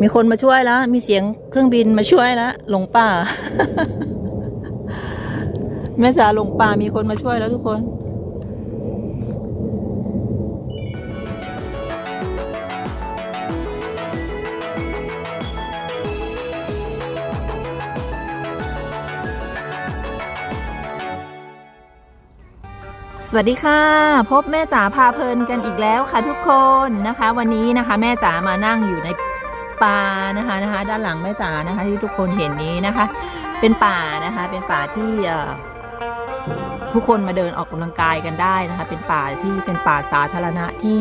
มีคนมาช่วยแล้ว มีเสียงเครื่องบินมาช่วยแล้วหลงป่า แม่สาหลงป่ามีคนมาช่วยแล้วทุกคน สวัสดีค่ะ พบแม่จ๋าพาเพลินกันอีกแล้วค่ะทุกคนนะคะ วันนี้นะคะแม่จ๋ามานั่งอยู่ในป่านะคะนะคะ ด้านหลังแม่จ๋านะคะ ที่ทุกคนเห็นนี้นะคะ เป็นป่านะคะ เป็นป่าที่ผู้คนมาเดินออกกำลังกายกันได้นะคะ เป็นป่าที่เป็นป่าสาธารณะที่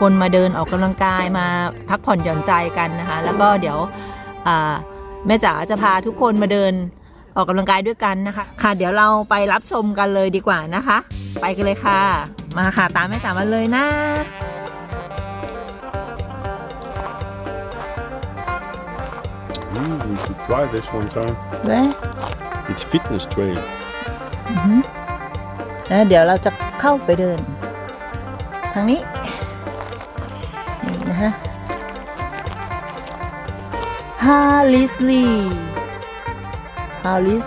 คนมาเดินออกกำลังกายมาพักผ่อนหย่อนใจกันนะคะ แล้วก็เดี๋ยวแม่จ๋าจะพาทุกคนมาเดิน ออกกำลังกายด้วยกันนะคะ ค่ะ เดี๋ยวเราไปรับชมกันเลยดีกว่านะคะ ไปกันเลยค่ะ มาค่ะตามแม่จ๋ามาเลยนะ Mm, we should try this one time. เว้ย It's fitness trail. อือหือแล้วเดี๋ยวเราจะเข้าไปเดิน ทางนี้ นี่นะฮะฮาลิสลี ฮาลิส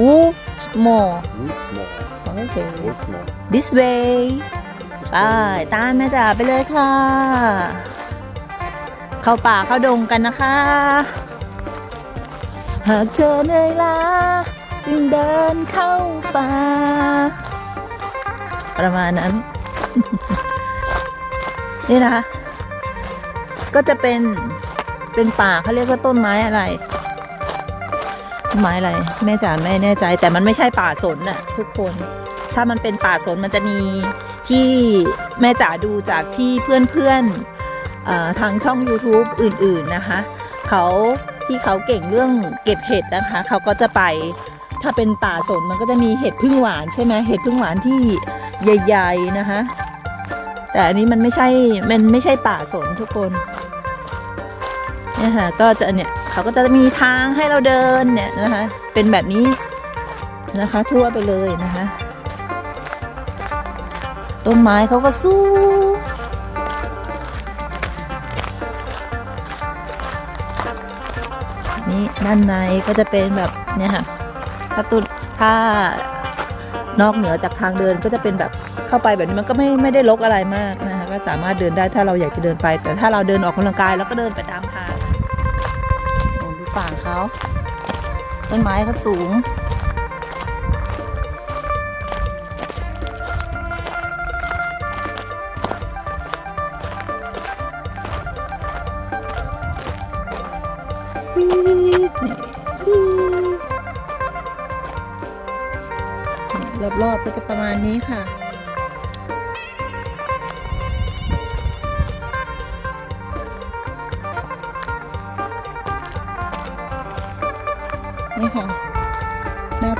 วูฟมอร์ Wolf small. โอเค Wolf small. this way ไปตามแม่จ๋าไปเลยค่ะ เข้าป่าเข้าดงกันนะคะ หากเจอเหนื่อยล้าจึงเดินเข้าป่า ประมาณนั้น นี่นะคะ ก็จะเป็นเป็นป่าเขาเรียกว่าต้นไม้อะไรต้น ไม้อะไรแม่จ๋าไม่แน่ใจ แต่มันไม่ใช่ป่าสนน่ะ ทุกคน ถ้ามันเป็นป่าสนมันจะมีที่แม่จ๋าดูจากที่เพื่อนๆเอ่อทางช่อง YouTube อื่น ๆนะคะเขาที่เขาเก่งเรื่องเก็บเห็ดนะคะเขาก็จะไปถ้าเป็นป่าสนมันก็จะมีเห็ดพึ่งหวานใช่ไหมเห็ดพึ่งหวานที่ใหญ่ ๆนะคะแต่อันนี้มันไม่ใช่มันไม่ใช่ป่าสนทุกคนเนี่ยค่ะก็จะเนี่ย เขาก็จะมีทางให้เราเดินเนี่ยนะคะ เป็นแบบนี้นะคะ ทั่วไปเลยนะคะ ต้นไม้เขาก็สูงนี่ด้านในก็จะเป็นแบบเนี่ยค่ะถ้าตุนถ้านอกเหนือจากทางเดินก็จะเป็นแบบเข้าไปแบบนี้มันก็ไม่ไม่ได้ลกอะไรมากนะคะก็สามารถเดินได้ถ้าเราอยากจะเดินไป แต่ถ้าเราเดินออกกำลังกายเราก็เดินไปตาม ป่าเขาต้นไม้เขาสูง รอบๆก็จะประมาณนี้ค่ะ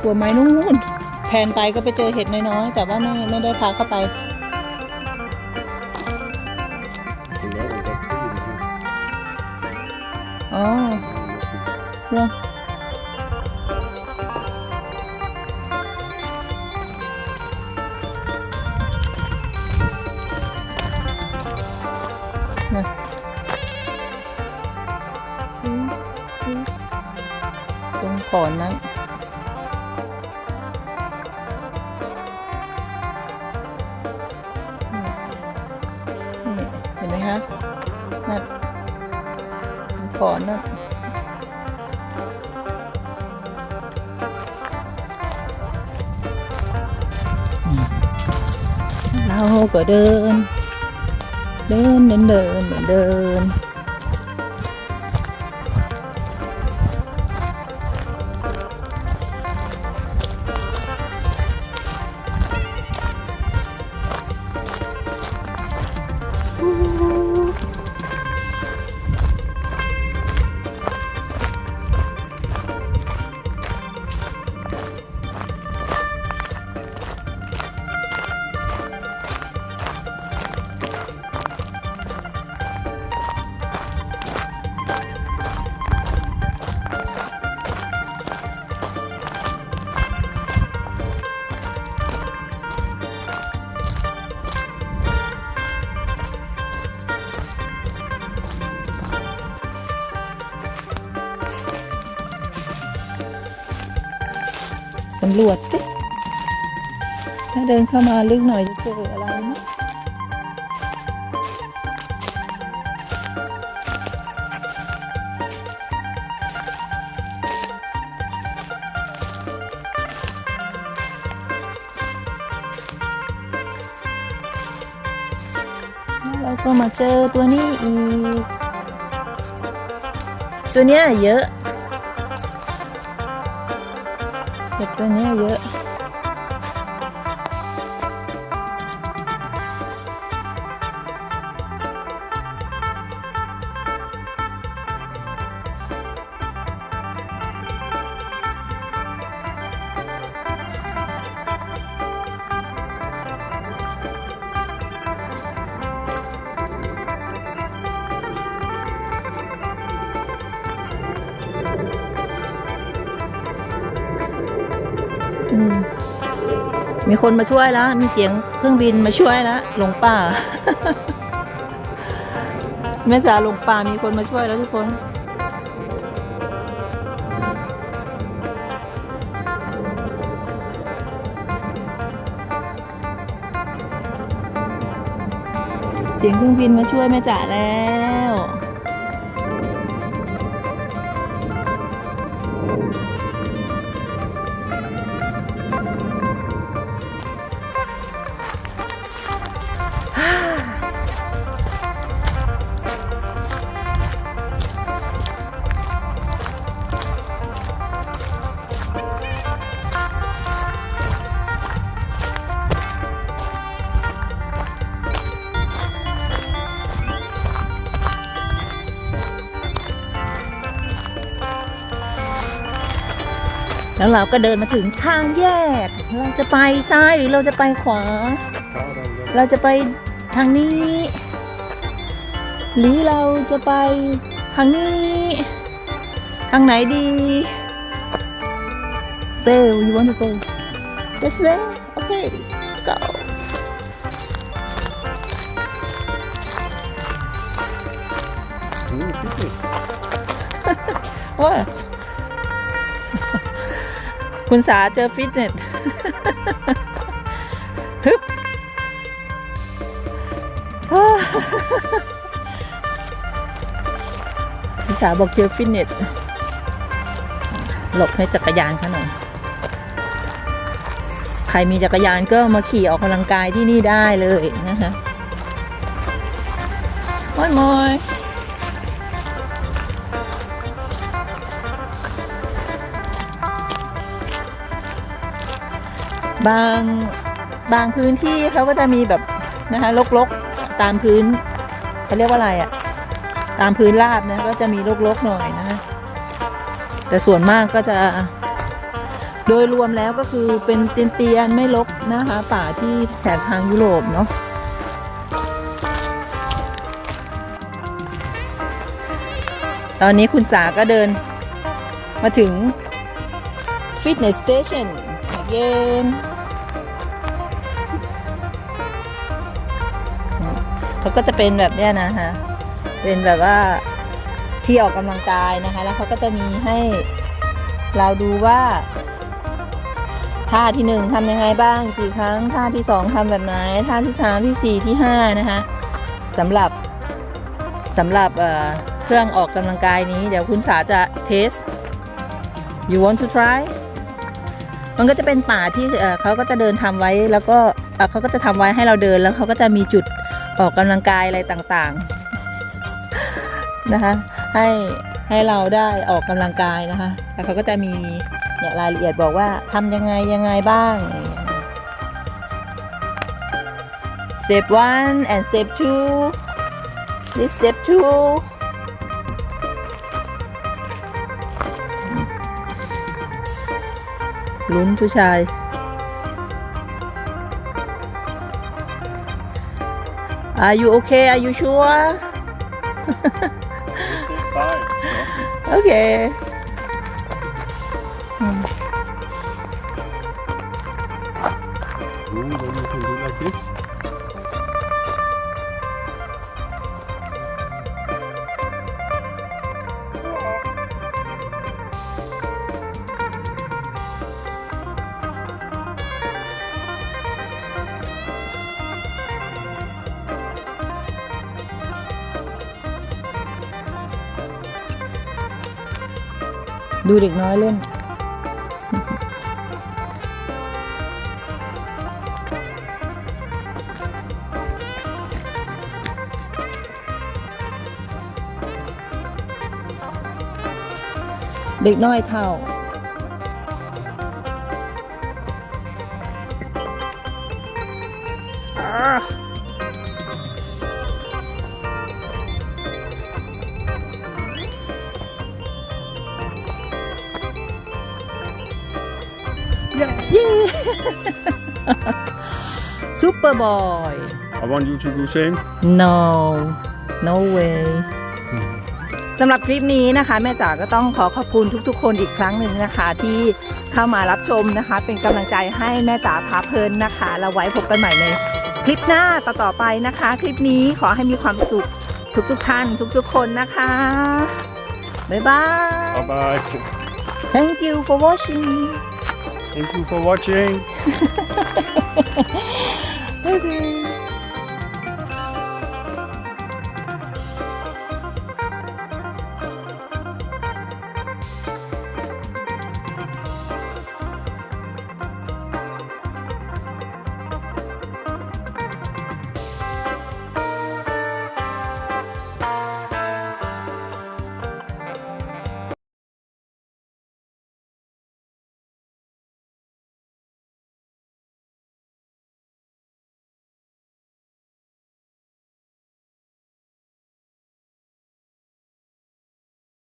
กลัวไหมนู่นแผนไปก็ไปเจอเห็ดน้อยๆแต่ว่าไม่ไม่ได้พาเข้าไป อ๋อเหรอนะตรงก่อนนั้น เราก็เดิน เดินเดินเดินเดิน สำรวจสิถ้าเดินเข้ามาลึกหน่อยจะเจออะไรไหมแล้วเราก็มาเจอตัวนี้อีก ตัวเนี้ยเยอะ เห็ด มีคนมาช่วยแล้ว มีเสียงเครื่องบินมาช่วยแล้วหลงป่าแม่สาหลงป่ามีคนมาช่วยแล้วทุกคน เสียงเครื่องบินมาช่วยแม่จ๋าแล้ว แล้วเราก็เดินมาถึงทางแยก เราจะไปซ้ายหรือเราจะไปขวา เราจะไปทางนี้ หรือเราจะไปทางนี้ ทางไหนดี Where you want to go this way okay go Mm, picnic. ว่า คุณสาเจอฟิตเนสฮึบคุณสาบอกเจอฟิตเนสหลบให้จักรยานเขาหน่อยใครมีจักรยานก็มาขี่ออกกำลังกายที่นี่ได้เลยนะคะมอยมอย บางบางพื้นที่เขาก็จะมีแบบนะคะลกๆตามพื้นเขาเรียกว่าอะไรอะตามพื้นราบนะก็จะมีลกๆหน่อยนะ แต่ส่วนมากก็จะโดยรวมแล้วก็คือเป็นเตียนๆไม่ลกนะคะ ป่าที่แถบทางยุโรปเนาะตอนนี้คุณสาก็เดินมาถึง Fitness Station again เขาก็จะเป็นแบบเนี้ยนะคะเป็นแบบว่าที่ออกกำลังกายนะคะ แล้วเขาก็จะมีให้เราดูว่าท่าที่หนึ่งทำยังไงบ้างกี่ครั้งท่าที่สองทำแบบไหนท่าที่สามที่สี่ที่ห้านะคะสำหรับสำหรับเเครื่องออกกำลังกายนี้ เดี๋ยวคุณสาจะเทส you want to try มันก็จะเป็นป่าที่เเขาก็จะเดินทำไว้แล้วก็เเขาก็จะทำไว้ให้เราเดินแล้วเขาก็จะมีจุด ออกกำลังกายอะไรต่างๆนะคะ ให้ให้เราได้ออกกำลังกายนะคะ แล้วเขาก็จะมีเนี่ยรายละเอียดบอกว่าทำยังไงยังไงบ้าง step one and step two this step two ลุ้นผู้ชาย Are you okay? Are you sure? Yeah. Okay. Hmm. Ooh, then you can do like this. ดูเด็กน้อยเล่น เด็กน้อยเท่า ซูเปอร์บอย I want you to do same. no no way สำหรับคลิปนี้นะคะ แม่จ๋าก็ต้องขอขอบคุณทุกๆ คนอีกครั้งหนึ่งนะคะ ที่เข้ามารับชมนะคะ เป็นกำลังใจให้แม่จ๋าพาเพลินนะคะแล้วไว้พบกันใหม่ในคลิปหน้าต่อๆไปนะคะ คลิปนี้ขอให้มีความสุขทุกๆท่านทุกๆ คนนะคะ บ๊ายบาย Bye bye. thank you for watching Thank you for watching. Bye bye